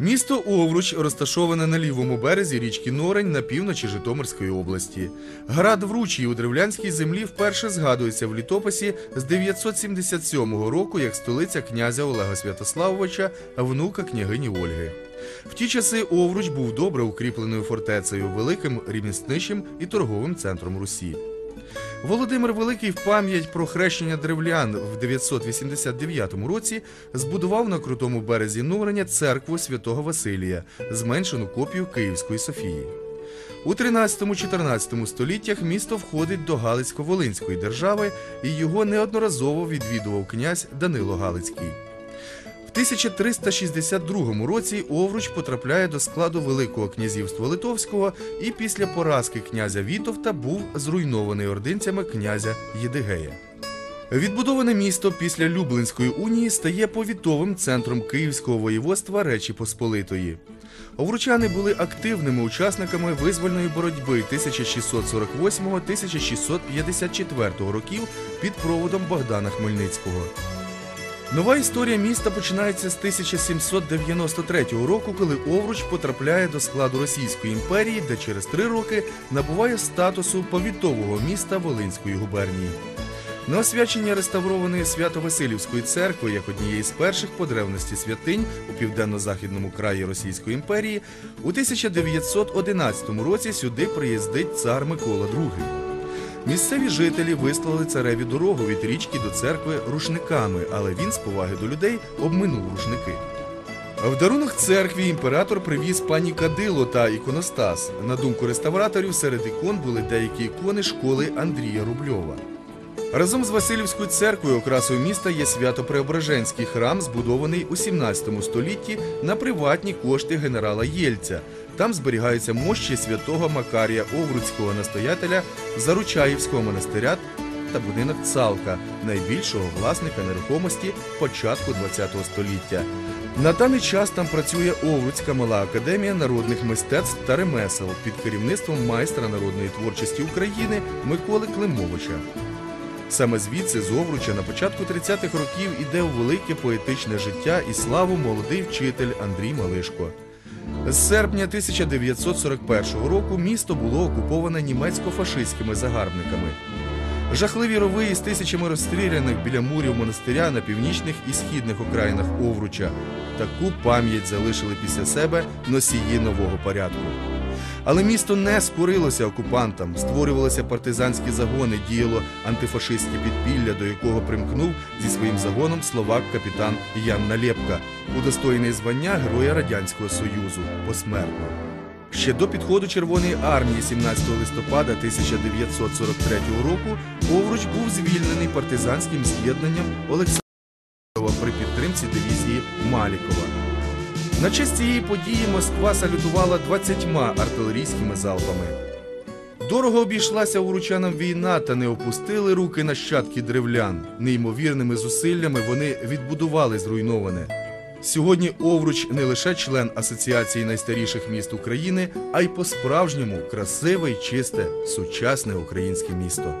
Місто Овруч розташоване на лівому березі річки Норень на півночі Житомирської області. Град Вручій у древлянській землі вперше згадується в літописі з 977 року як столиця князя Олега Святославовича, внука княгині Ольги. В ті часи Овруч був добре укріпленою фортецею, великим ремісничим і торговим центром Русі. Володимир Великий в пам'ять про хрещення древлян в 989 році збудував на крутому березі Нореня церкву святого Василія, зменшену копію Київської Софії. У 13-14 століттях місто входить до Галицько-Волинської держави і його неодноразово відвідував князь Данило Галицький. В 1362 році Овруч потрапляє до складу Великого князівства Литовського і після поразки князя Вітовта був зруйнований ординцями князя Єдигея. Відбудоване місто після Люблинської унії стає повітовим центром Київського воєводства Речі Посполитої. Овручани були активними учасниками визвольної боротьби 1648-1654 років під проводом Богдана Хмельницького. Нова історія міста починається з 1793 року, коли Овруч потрапляє до складу Російської імперії, де через три роки набуває статусу повітового міста Волинської губернії. На освячення реставрованої Свято-Василівської церкви як однієї з перших по древності святинь у південно-західному краї Російської імперії у 1911 році сюди приїздить цар Микола II. Місцеві жителі вислали цареві дорогу від річки до церкви рушниками, але він з поваги до людей обминув рушники. В дарунок церкві імператор привіз пані Кадило та іконостас. На думку реставраторів, серед ікон були деякі ікони школи Андрія Рубльова. Разом з Васильівською церквою окрасою міста є Свято-Преображенський храм, збудований у 17 столітті на приватні кошти генерала Єльця. Там зберігаються мощі святого Макарія Овруцького настоятеля Заручаївського монастиря та будинок Цалка, найбільшого власника нерухомості початку ХХ століття. На даний час там працює Овруцька мала академія народних мистецтв та ремесел під керівництвом майстра народної творчості України Миколи Климовича. Саме звідси з Овруча на початку 30-х років іде у велике поетичне життя і славу молодий вчитель Андрій Малишко. З серпня 1941 року місто було окуповане німецько-фашистськими загарбниками. Жахливі рови із тисячами розстріляних біля мурів монастиря на північних і східних окраїнах Овруча. Таку пам'ять залишили після себе носії нового порядку. Але місто не скорилося окупантам, створювалися партизанські загони, діяло антифашистське підпілля, до якого примкнув зі своїм загоном словак капітан Ян Налєпка, удостоєний звання Героя Радянського Союзу посмертно. Ще до підходу Червоної армії 17 листопада 1943 року Овруч був звільнений партизанським з'єднанням Олександрова при підтримці дивізії Малікова. На честь цієї події Москва салютувала 20 артилерійськими залпами. Дорого обійшлася уручанам війна та не опустили руки нащадки древлян. Неймовірними зусиллями вони відбудували зруйноване. Сьогодні Овруч не лише член Асоціації найстаріших міст України, а й по-справжньому красиве й чисте сучасне українське місто.